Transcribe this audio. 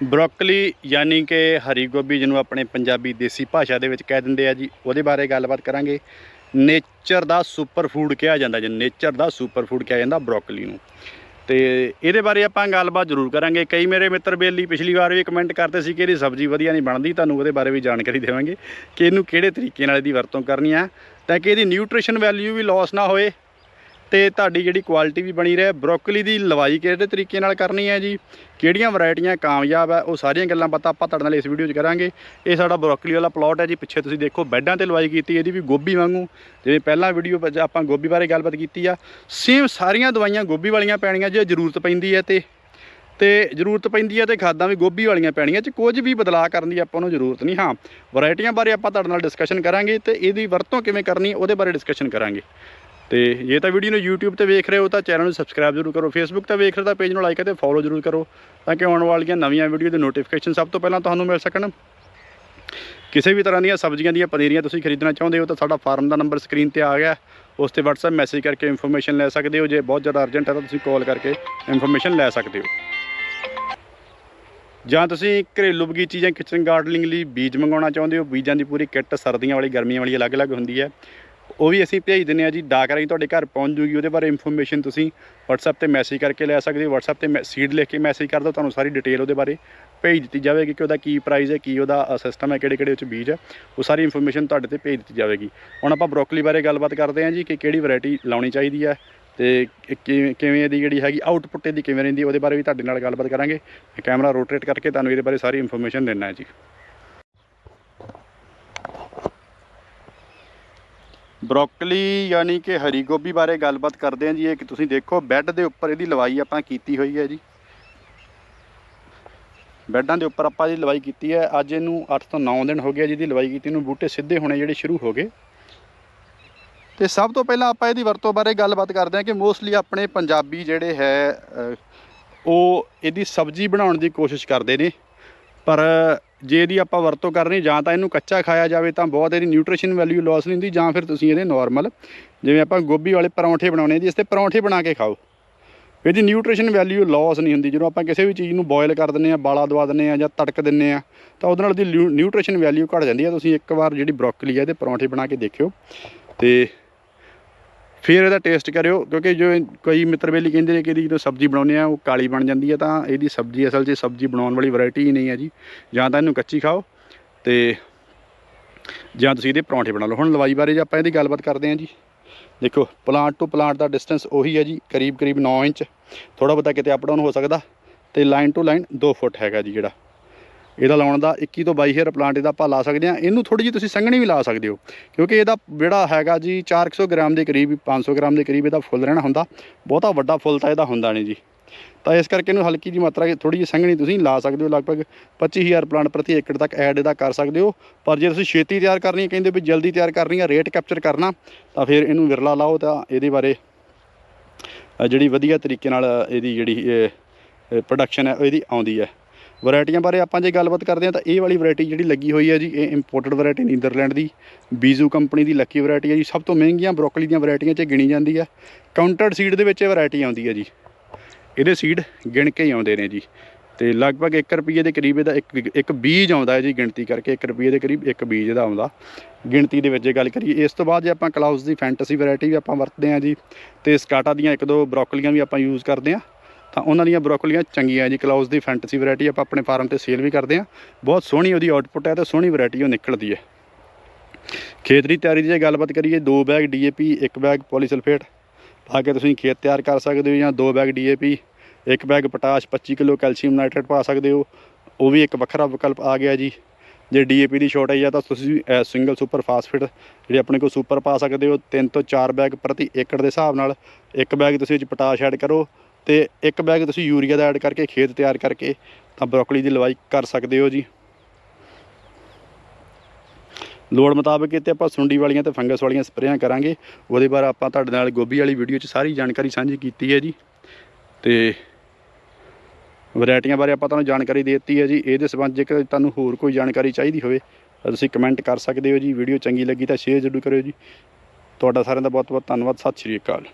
Broccoli ਯਾਨੀ ਕਿ ਹਰੀ ਗੋਭੀ ਜਿਹਨੂੰ ਆਪਣੇ ਪੰਜਾਬੀ ਦੇਸੀ ਭਾਸ਼ਾ ਦੇ ਵਿੱਚ ਕਹਿ ਦਿੰਦੇ ਆ ਜੀ, ਉਹਦੇ ਬਾਰੇ ਗੱਲਬਾਤ ਕਰਾਂਗੇ। ਨੇਚਰ ਦਾ ਸੁਪਰ ਫੂਡ ਕਿਹਾ ਜਾਂਦਾ ਜੀ, ਨੇਚਰ ਦਾ ਸੁਪਰ ਫੂਡ ਕਿਹਾ ਜਾਂਦਾ ਬ੍ਰੋਕਲੀ ਨੂੰ। ਤੇ ਇਹਦੇ ਬਾਰੇ ਆਪਾਂ ਗੱਲਬਾਤ ਜ਼ਰੂਰ ਕਰਾਂਗੇ। ਕਈ ਮੇਰੇ ਮਿੱਤਰ ਬੇਲੀ ਪਿਛਲੀ ਵਾਰ ਵੀ ਕਮੈਂਟ ਕਰਦੇ ਸੀ ਕਿ ਇਹਦੀ ਸਬਜ਼ੀ ਵਧੀਆ ਨਹੀਂ ਬਣਦੀ, ਤੁਹਾਨੂੰ ਉਹਦੇ ਬਾਰੇ ਵੀ ਜਾਣਕਾਰੀ ਦੇਵਾਂਗੇ ਕਿ ਇਹਨੂੰ ਕਿਹੜੇ ਤਰੀਕੇ ਨਾਲ ਇਹਦੀ ਵਰਤੋਂ ਕਰਨੀ ਆ। ਤਾਂ ਕਿ ਇਹਦੀ ਨਿਊਟ੍ਰੀਸ਼ਨ ਵੈਲਿਊ ਵੀ ਲਾਸ ਨਾ ਹੋਏ। ਤੇ ਤੁਹਾਡੀ ਜਿਹੜੀ ਕੁਆਲਿਟੀ ਵੀ ਬਣੀ ਰਹੇ। ਬ੍ਰੋਕਲੀ ਦੀ ਲਵਾਈ ਕਿਹੜੇ ਤਰੀਕੇ ਨਾਲ ਕਰਨੀ ਹੈ ਜੀ? ਕਿਹੜੀਆਂ ਵੈਰਾਈਟੀਆਂ ਕਾਮਯਾਬ ਹੈ? ਉਹ ਸਾਰੀਆਂ ਗੱਲਾਂ ਬਾਤਾਂ ਆਪਾਂ ਤੁਹਾਡੇ ਨਾਲ ਇਸ ਵੀਡੀਓ 'ਚ ਕਰਾਂਗੇ। ਇਹ ਸਾਡਾ ਬ੍ਰੋਕਲੀ ਵਾਲਾ ਪਲਾਟ ਹੈ ਜੀ। ਪਿੱਛੇ ਤੁਸੀਂ ਦੇਖੋ, ਬੈੱਡਾਂ ਤੇ ਲਵਾਈ ਕੀਤੀ ਇਹਦੀ ਵੀ ਗੋਭੀ ਵਾਂਗੂ। ਜਿਵੇਂ ਪਹਿਲਾਂ ਵੀਡੀਓ ਵਿੱਚ ਆਪਾਂ ਗੋਭੀ ਬਾਰੇ ਗੱਲਬਾਤ ਕੀਤੀ ਆ। ਸੇਮ ਸਾਰੀਆਂ ਦਵਾਈਆਂ ਗੋਭੀ ਵਾਲੀਆਂ ਪੈਣੀਆਂ ਜੇ ਜ਼ਰੂਰਤ ਪੈਂਦੀ ਹੈ ਤੇ। ਤੇ ਜ਼ਰੂਰਤ ਪੈਂਦੀ ਹੈ ਤੇ ਖਾਦਾਂ ਵੀ ਗੋਭੀ ਵਾਲੀਆਂ ਪੈਣੀਆਂ। ਚ ਕੁਝ ਵੀ ਬਦਲਾਅ ਕਰਨ ਦੀ ਆਪਾਂ ਨੂੰ ਜ਼ਰੂਰਤ ਨਹੀਂ। ਹਾਂ, ਵੈਰਾਈਟੀਆਂ ਬਾਰੇ ਆਪਾਂ ਤੁਹਾਡੇ ਨਾਲ ਡਿਸਕਸ਼ਨ ਕਰਾਂਗੇ ਤੇ ਇਹਦੀ ਵਰਤੋਂ ਕਿਵੇਂ ਕਰਨੀ, ਉਹਦੇ ਬਾਰੇ ਡਿਸਕਸ਼ਨ ਕਰਾਂਗੇ। ਤੇ ਜੇ ਤਾਂ ਵੀਡੀਓ ਨੂੰ YouTube ਤੇ ਵੇਖ ਰਹੇ ਹੋ ਤਾਂ ਚੈਨਲ ਨੂੰ ਸਬਸਕ੍ਰਾਈਬ ਜ਼ਰੂਰ ਕਰੋ, Facebook ਤੇ ਵੇਖ ਰਹੇ ਤਾਂ ਪੇਜ ਨੂੰ ਲਾਈਕ ਅਤੇ ਫੋਲੋ ਜ਼ਰੂਰ ਕਰੋ, ਤਾਂ ਕਿ ਆਉਣ ਵਾਲੀਆਂ ਨਵੀਆਂ ਵੀਡੀਓ ਦੇ ਨੋਟੀਫਿਕੇਸ਼ਨ ਸਭ ਤੋਂ ਪਹਿਲਾਂ ਤੁਹਾਨੂੰ ਮਿਲ ਸਕਣ। ਕਿਸੇ ਵੀ ਤਰ੍ਹਾਂ ਦੀਆਂ ਸਬਜ਼ੀਆਂ ਦੀਆਂ ਪਨੀਰੀਆਂ ਤੁਸੀਂ ਖਰੀਦਣਾ ਚਾਹੁੰਦੇ ਹੋ ਤਾਂ ਸਾਡਾ ਫਾਰਮ ਦਾ ਨੰਬਰ ਸਕਰੀਨ ਤੇ ਆ ਗਿਆ ਉਸ ਤੇ WhatsApp ਮੈਸੇਜ ਕਰਕੇ ਇਨਫੋਰਮੇਸ਼ਨ ਲੈ ਸਕਦੇ ਹੋ, ਜੇ ਬਹੁਤ ਜ਼ਿਆਦਾ ਅਰਜੈਂਟ ਹੈ ਤਾਂ ਤੁਸੀਂ ਕਾਲ ਕਰਕੇ ਇਨਫੋਰਮੇਸ਼ਨ ਲੈ ਸਕਦੇ ਹੋ। ਜਾਂ ਤੁਸੀਂ ਘਰੇਲੂ ਬਗੀਚੀ ਜਾਂ ਕਿਚਨ ਗਾਰਡਨਿੰਗ ਲਈ ਬੀਜ ਮੰਗਾਉਣਾ ਚਾਹੁੰਦੇ ਹੋ, ਬੀਜਾਂ ਦੀ ਪੂਰੀ ਕਿੱਟ ਸਰਦੀਆਂ ਵਾਲੀ, ਗਰਮੀਆਂ ਵਾਲੀ ਅਲੱਗ-ਅਲੱਗ ਹੁੰਦੀ ਹੈ। ਉਹ ਵੀ ਅਸੀਂ ਭੇਜ ਦਿੰਦੇ ਹਾਂ ਜੀ। ਡਾਕ ਰਾਹੀਂ ਤੁਹਾਡੇ ਘਰ ਪਹੁੰਚ ਜੂਗੀ, ਉਹਦੇ ਬਾਰੇ ਇਨਫੋਰਮੇਸ਼ਨ ਤੁਸੀਂ WhatsApp ਤੇ ਮੈਸੇਜ ਕਰਕੇ ਲੈ ਸਕਦੇ ਹੋ। WhatsApp ਤੇ ਸੀਡ ਲਿਖ ਕੇ ਮੈਸੇਜ ਕਰ ਦਿਓ, ਤੁਹਾਨੂੰ ਸਾਰੀ ਡਿਟੇਲ ਉਹਦੇ ਬਾਰੇ ਭੇਜ ਦਿੱਤੀ ਜਾਵੇਗੀ ਕਿ ਉਹਦਾ ਕੀ ਪ੍ਰਾਈਸ ਹੈ, ਕੀ ਉਹਦਾ ਸਿਸਟਮ ਹੈ ਕਿਹੜੇ ਕਿਹੜੇ ਵਿੱਚ ਬੀਜ ਹੈ। ਉਹ ਸਾਰੀ ਇਨਫੋਰਮੇਸ਼ਨ ਤੁਹਾਡੇ ਤੇ ਭੇਜ ਦਿੱਤੀ ਜਾਵੇਗੀ। ਹੁਣ ਆਪਾਂ ਬ੍ਰੋਕਲੀ ਬਾਰੇ ਗੱਲਬਾਤ ਕਰਦੇ ਹਾਂ ਜੀ ਕਿ ਕਿਹੜੀ ਵੈਰਾਈਟੀ ਲਾਉਣੀ ਚਾਹੀਦੀ ਹੈ ਤੇ ਕਿਵੇਂ ਕਿਵੇਂ ਇਹਦੀ ਜਿਹੜੀ ਹੈਗੀ ਆਊਟਪੁੱਟ ਇਹਦੀ ਕਿਵੇਂ ਰਹਿੰਦੀ ਉਹਦੇ ਬਾਰੇ ਵੀ ਤੁਹਾਡੇ ਨਾਲ ਗੱਲਬਾਤ ਕਰਾਂਗੇ। ਕੈਮਰਾ ਰੋਟੇਟ ਕਰਕੇ ਤੁਹਾਨੂੰ ਇਹਦੇ ਬਾਰੇ ਸਾਰੀ ਇਨਫੋਰਮੇਸ਼ਨ ਦੇਣਾ ਹੈ ਜੀ। ਬ੍ਰੋਕਲੀ ਯਾਨੀ ਕਿ ਹਰੀ ਗੋਭੀ ਬਾਰੇ ਗੱਲਬਾਤ ਕਰਦੇ ਹਾਂ ਜੀ, ਇਹ ਕਿ ਤੁਸੀਂ ਦੇਖੋ, ਬੈੱਡ ਦੇ ਉੱਪਰ ਇਹਦੀ ਲਵਾਈ ਆਪਾਂ ਕੀਤੀ ਹੋਈ ਹੈ ਜੀ। ਬੈੱਡਾਂ ਦੇ ਉੱਪਰ ਆਪਾਂ ਇਹਦੀ ਲਵਾਈ ਕੀਤੀ ਹੈ, ਅੱਜ ਇਹਨੂੰ 8 ਤੋਂ 9 ਦਿਨ ਹੋ ਗਏ ਜਿਹਦੀ ਲਵਾਈ ਕੀਤੀ ਨੂੰ ਬੂਟੇ ਸਿੱਧੇ ਹੋਣੇ ਜਿਹੜੇ ਸ਼ੁਰੂ ਹੋ ਗਏ। ਤੇ ਸਭ ਤੋਂ ਪਹਿਲਾਂ ਆਪਾਂ ਇਹਦੀ ਵਰਤੋਂ ਬਾਰੇ ਗੱਲਬਾਤ ਕਰਦੇ ਹਾਂ ਕਿ ਮੋਸਟਲੀ ਆਪਣੇ ਪੰਜਾਬੀ ਜਿਹੜੇ ਹੈ ਉਹ ਇਹਦੀ ਸਬਜ਼ੀ ਬਣਾਉਣ ਦੀ ਕੋਸ਼ਿਸ਼ ਕਰਦੇ ਨੇ। ਪਰ ਜੇ ਇਹਦੀ ਆਪਾਂ ਵਰਤੋਂ ਕਰਨੀ, ਜਾਂ ਤਾਂ ਇਹਨੂੰ ਕੱਚਾ ਖਾਇਆ ਜਾਵੇ, ਤਾਂ ਬਹੁਤ ਇਹਦੀ ਨਿਊਟ੍ਰੀਸ਼ਨ ਵੈਲਿਊ ਲਾਸ ਨਹੀਂ ਹੁੰਦੀ, ਜਾਂ ਫਿਰ ਤੁਸੀਂ ਇਹਦੇ ਨਾਰਮਲ ਜਿਵੇਂ ਆਪਾਂ ਗੋਭੀ ਵਾਲੇ ਪਰੌਂਠੇ ਬਣਾਉਣੇ ਜੀ ਇਸ ਤੇ ਪਰੌਂਠੇ ਬਣਾ ਕੇ ਖਾਓ। ਇਹਦੀ ਨਿਊਟ੍ਰੀਸ਼ਨ ਵੈਲਿਊ ਲਾਸ ਨਹੀਂ ਹੁੰਦੀ, ਜਦੋਂ ਆਪਾਂ ਕਿਸੇ ਵੀ ਚੀਜ਼ ਨੂੰ ਬੋਇਲ ਕਰ ਦਿੰਨੇ ਆ ਬਾਲਾ ਦਵਾ ਦਿੰਨੇ ਆ ਜਾਂ ਤੜਕ ਦਿੰਨੇ ਆ ਤਾਂ ਉਹਦੇ ਨਾਲ ਦੀ ਨਿਊਟ੍ਰੀਸ਼ਨ ਵੈਲਿਊ ਘਟ ਜਾਂਦੀ ਆ ਤੁਸੀਂ ਇੱਕ ਵਾਰ ਜਿਹੜੀ ਬ੍ਰੋਕਲੀ ਹੈ, ਇਹਦੇ ਪਰੌਂਠੇ ਬਣਾ ਕੇ ਦੇਖਿਓ। ਤੇ ਫਿਰ ਇਹਦਾ ਟੇਸਟ ਕਰਿਓ, ਕਿਉਂਕਿ ਜੋ ਇਹ ਕਈ ਮਿੱਤਰ ਬੇਲੀ ਕਹਿੰਦੇ ਨੇ ਕਿ ਇਹਦੀ ਜਦੋਂ ਸਬਜ਼ੀ ਬਣਾਉਂਦੇ ਆ, ਉਹ ਕਾਲੀ ਬਣ ਜਾਂਦੀ ਹੈ ਤਾਂ ਇਹਦੀ ਸਬਜ਼ੀ ਅਸਲ 'ਚ ਸਬਜ਼ੀ ਬਣਾਉਣ ਵਾਲੀ ਵੈਰਾਈਟੀ ਹੀ ਨਹੀਂ ਹੈ ਜੀ। ਜਾਂ ਤਾਂ ਇਹਨੂੰ ਕੱਚੀ ਖਾਓ ਤੇ ਜਾਂ ਤੁਸੀਂ ਇਹਦੇ ਪਰੌਂਠੇ ਬਣਾ ਲਓ। ਹੁਣ ਲਵਾਈ ਬਾਰੇ ਜੇ ਆਪਾਂ ਇਹਦੀ ਗੱਲਬਾਤ ਕਰਦੇ ਹਾਂ ਜੀ। ਦੇਖੋ ਪਲਾਂਟ ਟੂ ਪਲਾਂਟ ਦਾ ਡਿਸਟੈਂਸ ਉਹੀ ਹੈ ਜੀ ਕਰੀਬ ਕਰੀਬ 9 ਇੰਚ। ਥੋੜਾ ਬਹੁਤਾ ਕਿਤੇ ਅਪ ਡਾਊਨ ਹੋ ਸਕਦਾ ਤੇ ਲਾਈਨ ਟੂ ਲਾਈਨ 2 ਫੁੱਟ ਹੈਗਾ ਜੀ ਜਿਹੜਾ। ਇਹਦਾ ਲਾਉਣ ਦਾ 21 ਤੋਂ 22 ਹੇਅਰ ਪਲਾਂਟ ਇਹਦਾ ਆਪਾਂ ਲਾ ਸਕਦੇ ਹਾਂ। ਇਹਨੂੰ ਥੋੜੀ ਜਿਹੀ ਤੁਸੀਂ ਸੰਘਣੀ ਵੀ ਲਾ ਸਕਦੇ ਹੋ, ਕਿਉਂਕਿ ਇਹਦਾ ਜਿਹੜਾ ਹੈਗਾ ਜੀ 400 ਗ੍ਰਾਮ ਦੇ ਕਰੀਬ 500 ਗ੍ਰਾਮ ਦੇ ਕਰੀਬ ਇਹਦਾ ਫੁੱਲ ਰਹਿਣਾ ਹੁੰਦਾ। ਬਹੁਤਾ ਵੱਡਾ ਫੁੱਲ ਤਾਂ ਇਹਦਾ ਹੁੰਦਾ ਨਹੀਂ ਜੀ। ਤਾਂ ਇਸ ਕਰਕੇ ਇਹਨੂੰ ਹਲਕੀ ਜਿਹੀ ਮਾਤਰਾ ਥੋੜੀ ਜਿਹੀ ਸੰਘਣੀ ਤੁਸੀਂ ਲਾ ਸਕਦੇ ਹੋ, ਲਗਭਗ 25000 ਪਲਾਂਟ ਪ੍ਰਤੀ ਏਕੜ ਤੱਕ ਐਡ ਇਹਦਾ ਕਰ ਸਕਦੇ ਹੋ। ਪਰ ਜੇ ਤੁਸੀਂ ਛੇਤੀ ਤਿਆਰ ਕਰਨੀ ਹੈ, ਕਹਿੰਦੇ ਵੀ ਜਲਦੀ ਤਿਆਰ ਕਰਨੀ ਹੈ, ਰੇਟ ਕੈਪਚਰ ਕਰਨਾ, ਤਾਂ ਫਿਰ ਇਹਨੂੰ ਵਿਰਲਾ ਲਾਓ ਤਾਂ ਇਹਦੇ ਬਾਰੇ ਜਿਹੜੀ ਵਧੀਆ ਤਰੀਕੇ ਨਾਲ ਇਹਦੀ ਜਿਹੜੀ ਪ੍ਰੋਡਕਸ਼ਨ ਹੈ ਇਹਦੀ ਆਉਂਦੀ ਹੈ। ਵੈਰਾਈਟੀਆਂ ਬਾਰੇ ਆਪਾਂ ਜੇ ਗੱਲਬਾਤ ਕਰਦੇ ਹਾਂ ਤਾਂ ਇਹ ਵਾਲੀ ਵੈਰਾਈਟੀ ਜਿਹੜੀ ਲੱਗੀ ਹੋਈ ਹੈ ਜੀ, ਇਹ ਇੰਪੋਰਟਡ ਵੈਰਾਈਟੀ ਨੀਦਰਲੈਂਡ ਦੀ ਬੀਜ਼ੂ ਕੰਪਨੀ ਦੀ ਲੱਕੀ ਵੈਰਾਈਟੀ ਹੈ ਜੀ। ਸਭ ਤੋਂ ਮਹਿੰਗੀਆਂ ਬ੍ਰੋਕਲੀ ਦੀਆਂ ਵੈਰਾਈਟੀਆਂ 'ਚ ਗਿਣੀ ਜਾਂਦੀ ਹੈ। ਕਾਊਂਟਰਡ ਸੀਡ ਦੇ ਵਿੱਚ ਇਹ ਵੈਰਾਈਟੀ ਆਉਂਦੀ ਹੈ ਜੀ। ਇਹਦੇ ਸੀਡ ਗਿਣ ਕੇ ਹੀ ਆਉਂਦੇ ਨੇ ਜੀ। ਤੇ ਲਗਭਗ 1 ਰੁਪਏ ਦੇ ਕਰੀਬ ਇਹਦਾ ਇੱਕ ਇੱਕ ਬੀਜ ਆਉਂਦਾ ਹੈ ਜੀ, ਗਿਣਤੀ ਕਰਕੇ 1 ਰੁਪਏ ਦੇ ਕਰੀਬ ਇੱਕ ਬੀਜ ਇਹਦਾ ਆਉਂਦਾ। ਗਿਣਤੀ ਦੇ ਵਿੱਚ ਜੇ ਗੱਲ ਕਰੀਏ, ਇਸ ਤੋਂ ਬਾਅਦ ਜੇ ਆਪਾਂ ਕਲਾਉਸ ਦੀ ਫੈਂਟਸੀ ਵੈਰਾਈਟੀ ਵੀ ਆਪਾਂ ਵਰਤਦੇ ਹਾਂ ਜੀ, ਤੇ ਸਕਾਟਾ ਦੀਆਂ ਇੱਕ ਦੋ ਬ੍ਰੋਕਲੀਆਂ ਵੀ ਆਪਾਂ ਯੂਜ਼ ਕਰਦੇ ਹਾਂ। ਤਾਂ ਉਹਨਾਂ ਦੀਆਂ ਬ੍ਰੋਕਲੀਆਂ ਚੰਗੀਆਂ ਜੀ ਕਲਾਉਸ ਦੀ ਫੈਂਟਸੀ ਵੈਰਾਈਟੀ ਆਪਾਂ ਆਪਣੇ ਫਾਰਮ ਤੇ ਸੇਲ ਵੀ ਕਰਦੇ ਹਾਂ। ਬਹੁਤ ਸੋਹਣੀ ਉਹਦੀ ਆਊਟਪੁੱਟ ਹੈ ਤੇ ਸੋਹਣੀ ਵੈਰਾਈਟੀ ਉਹ ਨਿਕਲਦੀ ਹੈ। ਖੇਤ ਦੀ ਤਿਆਰੀ ਦੀ ਜੇ ਗੱਲਬਾਤ ਕਰੀਏ, ਦੋ ਬੈਗ ਡੀਏਪੀ ਇੱਕ ਬੈਗ ਪੋਲੀਸਲਫੇਟ। ਪਾ ਕੇ ਤੁਸੀਂ ਖੇਤ ਤਿਆਰ ਕਰ ਸਕਦੇ ਹੋ ਜਾਂ ਦੋ ਬੈਗ ਡੀਏਪੀ ਇੱਕ bag potash 25 kilo calcium nitrate ਪਾ ਸਕਦੇ ਹੋ। ਉਹ ਵੀ ਇੱਕ ਵੱਖਰਾ ਵਿਕਲਪ ਆ ਗਿਆ ਜੀ। ਜੇ ਡੀਏਪੀ ਦੀ ਸ਼ਾਰਟੇਜ ਆ ਤਾਂ ਤੁਸੀਂ ਸਿੰਗਲ ਸੁਪਰ ਫਾਸਫੇਟ ਜਿਹੜੇ ਆਪਣੇ ਕੋਲ ਸੁਪਰ ਪਾ ਸਕਦੇ ਹੋ। ਤਿੰਨ ਤੋਂ ਚਾਰ ਬੈਗ ਪ੍ਰਤੀ ਏਕੜ ਦੇ ਹਿਸਾਬ ਨਾਲ। ਇੱਕ ਬੈਗ ਤੁਸੀਂ ਵਿੱਚ ਪੋਟਾਸ਼ ਐਡ ਕਰੋ। ਤੇ ਇੱਕ ਬੈਗ ਤੁਸੀਂ ਯੂਰੀਆ ਦਾ ਐਡ ਕਰਕੇ, ਖੇਤ ਤਿਆਰ ਕਰਕੇ ਤਾਂ ਬਰੋਕਲੀ ਦੀ ਲਵਾਈ ਕਰ ਸਕਦੇ ਹੋ ਜੀ। ਲੋੜ ਮੁਤਾਬਕ ਇੱਥੇ ਆਪਾਂ ਸੁੰਡੀ ਵਾਲੀਆਂ ਤੇ ਫੰਗਸ ਵਾਲੀਆਂ ਸਪਰੇਆਂ ਕਰਾਂਗੇ। ਉਹਦੇ ਬਾਰੇ ਆਪਾਂ ਤੁਹਾਡੇ ਨਾਲ ਗੋਭੀ ਵਾਲੀ ਵੀਡੀਓ 'ਚ ਸਾਰੀ ਜਾਣਕਾਰੀ ਸਾਂਝੀ ਕੀਤੀ ਹੈ ਜੀ। ਤੇ ਵੈਰਾਈਟੀਆਂ ਬਾਰੇ ਆਪਾਂ ਤੁਹਾਨੂੰ ਜਾਣਕਾਰੀ ਦੇ ਦਿੱਤੀ ਹੈ ਜੀ। ਇਹਦੇ ਸੰਬੰਧ ਜੇਕਰ ਤੁਹਾਨੂੰ ਹੋਰ ਕੋਈ ਜਾਣਕਾਰੀ ਚਾਹੀਦੀ ਹੋਵੇ ਤਾਂ ਤੁਸੀਂ ਕਮੈਂਟ ਕਰ ਸਕਦੇ ਹੋ ਜੀ। ਵੀਡੀਓ ਚੰਗੀ ਲੱਗੀ ਤਾਂ ਸ਼ੇਅਰ ਜ਼ਰੂਰ ਕਰਿਓ ਜੀ। ਤੁਹਾਡਾ ਸਾਰਿਆਂ ਦਾ ਬਹੁਤ ਬਹੁਤ ਧੰਨਵਾਦ। ਸਤਿ ਸ਼੍ਰੀ ਅਕਾਲ।